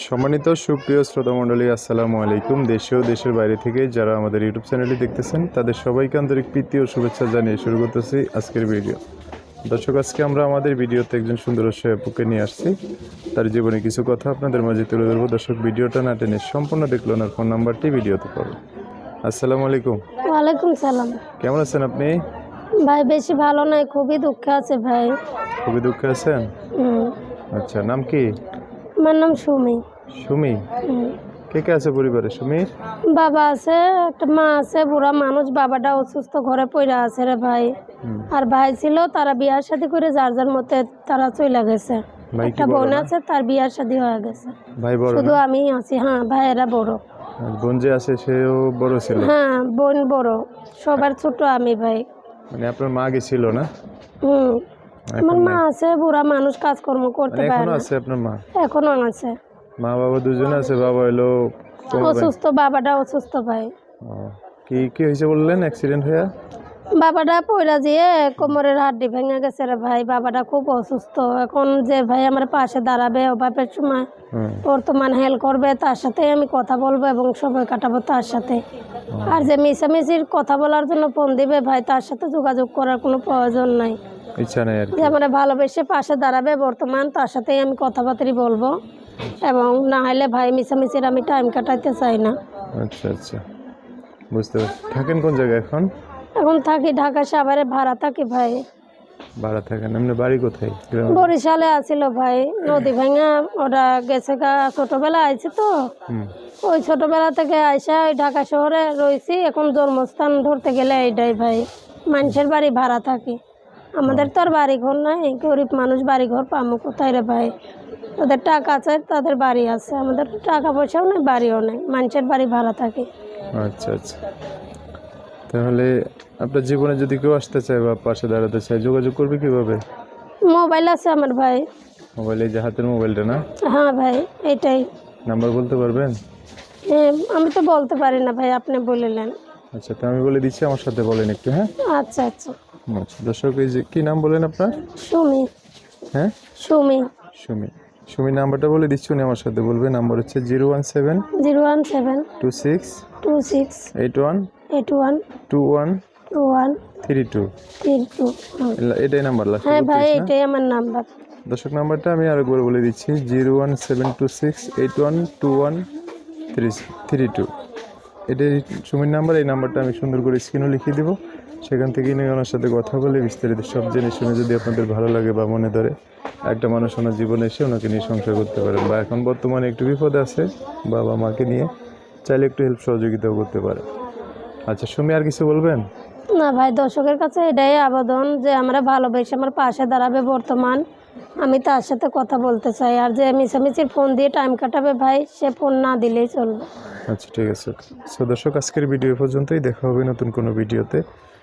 সম্মানিত সুপ্রিয় শ্রোতা মণ্ডলী আসসালামু আলাইকুম। দেশে ও দেশের বাইরে থেকে যারা আমাদের ইউটিউব চ্যানেলটি দেখতেছেন তাদের সবাইকে আন্তরিক প্রীতি ও শুভেচ্ছা জানিয়ে শুরু করতেছি আজকের ভিডিও। দর্শক আজকে আমরা আমাদের ভিডিওতে একজন সুন্দর আপুকে নিয়ে আসছি। তার জীবনে কিছু কথা আপনাদের মাঝে তুলে ধরবো। দর্শক ভিডিওটা না টেনে সম্পূর্ণ দেখল ওনার ফোন নাম্বারটি ভিডিওতে পাবেন আসসালামু আলাইকুম। ওয়ালাইকুম সালাম। কেমন আছেন আপনি? ভাই বেশি ভালো নাই খুবই দুঃখ আছে ভাই। খুবই দুঃখে আছেন? আচ্ছা নাম কি? আমার নাম সুমি। সুমি। কে কে আছে পরিবারে? সুমির? বাবা আছে একটা মা আছে বুড়া মানুষ বাবাটা অসুস্থ ঘরে পড়ে আছে রে ভাই। আর ভাই ছিল তারা বিয়ার শাদি করে যার যার মতে তারা চলে গেছে। একটা বোন আছে তার বিয়ার শাদি হয়ে গেছে। ভাই বড় শুধু আমি আছি হ্যাঁ ভাইয়েরা বড়। আর বোন যে আছে সেও বড় ছিল? হ্যাঁ বোন বড়। সবার ছোট আমি ভাই। মানে আপনার মা গেছিল না? হুম। আমার মা আছে বুড়া মানুষ কাজকর্ম করতে মানে পারে এখনও না। আছে আপনার মা? এখনও আছে। মা বাবা দুজনে আছে বাবা কোমরে- অসুস্থ বাবাটা অসুস্থ ভাই। কি কি হয়েছে বললেন অ্যাক্সিডেন্ট হয়ে বাবাটা পয়লা যেয়ে কোমরের হাড্ডি ভেঙে গেছে রে ভাই বাবাটা খুব অসুস্থ। এখন যে ভাই আমার পাশে দাঁড়াবে অভাবের সময় বর্তমান হেল্প করবে তার সাথে আমি কথা বলব এবং সময় কাটাবো তার সাথে। আর যে মিশামিশির কথা বলার জন্য ফোন দিবে ভাই তার সাথে যোগাযোগ করার কোনো প্রয়োজন নাই। ইচ্ছা নেই আর যে আমার ভালোবেসে পাশে দাঁড়াবে বর্তমান তার সাথেই আমি কথাবার্তা বলব। এবং না হলে ভাই মিশামিশির আমি টাইম কাটাইতে চাই না। আচ্ছা আচ্ছা। বুঝতে পারছি। থাকেন কোন জায়গায় এখন? এখন থাকি ঢাকা সাভারে ভাড়া থাকি ভাই। ভাড়া থাকেন। এমনি বাড়ি কোথায়? গ্রামে? বরিশালে আসিল ভাই। নদী ভাঙা ওরা গেছে গা ছোটবেলা আইছে তো। হুম। ওই ছোটবেলা থেকে আইসা ওই ঢাকা শহরে রয়েছি এখন জন্মস্থান ধরতে গেলে এইটাই ভাই। মানুষের বাড়ি ভাড়া থাকি। আমাদের তো আর বাড়ি ঘর নাই গরিব মানুষ বাড়ি ঘর পামো কোথায় রে ভাই? তাদের টাকা আছে তাদের বাড়ি আছে আমাদের টাকা পয়সাও নেই বাড়িও নেই মানুষের বাড়ি ভাড়া থাকে। আচ্ছা আচ্ছা। তাহলে আপনার জীবনে যদি কেউ আসতে চায় বা পাশে দাঁড়াতে চায় যোগাযোগ করবে কীভাবে? মোবাইল আছে আমার ভাই। মোবাইলে যে হাতের মোবাইলটা না? হ্যাঁ ভাই এটাই নাম্বার বলতে পারবেন? আমি তো বলতে পারি না ভাই আপনি বলে নেন আচ্ছা তো আমি বলে দিচ্ছি আমার সাথে বলেন একটু হ্যাঁ? আচ্ছা আচ্ছা। আচ্ছা দর্শক এই যে কী নাম বলেন আপনার? সুমি। হ্যাঁ? সুমি। সুমি। সুমি নাম্বারটা বলে দিচ্ছি উনি আমার সাথে বলবে। নাম্বার হচ্ছে zero one seven zero one seven two six two six eight one eight one two one two one three two. Three two এটাই নাম্বার লাস্ট হ্যাঁ ভাই এটাই আমার নাম্বার। দর্শক নাম্বারটা আমি আরেকবার বলে দিচ্ছি। Zero one seven two six eight one two one three three two. এটাই সুমির নাম্বার এই নাম্বারটা আমি সুন্দর করে স্ক্রিনও লিখিয়ে দেবো। সেখান থেকে নিয়ে ওনার সাথে কথা বলে বিস্তারিত সব জেনে শুনে যদি আপনাদের ভালো লাগে বা মনে ধরে একটা মানুষ ওনার জীবনে এসে ওনাকে নিয়ে সংসার করতে পারেন বা এখন বর্তমানে একটু বিপদ আছে বাবা মাকে নিয়ে চাইলে একটু হেল্প সহযোগিতাও করতে পারে আচ্ছা সুমি আর কিছু বলবেন? না ভাই দর্শকের কাছে এটাই আবেদন যে আমরা ভালোবেসে আমার পাশে দাঁড়াবে বর্তমান। আমি তার সাথে কথা বলতে চাই আর যে মিশামিশির ফোন দিয়ে টাইম কাটাবে ভাই সে ফোন না দিলেই চলবে। আচ্ছা ঠিক আছে। সো দর্শক আজকের ভিডিও পর্যন্তই। দেখা হবে নতুন কোনো ভিডিওতে।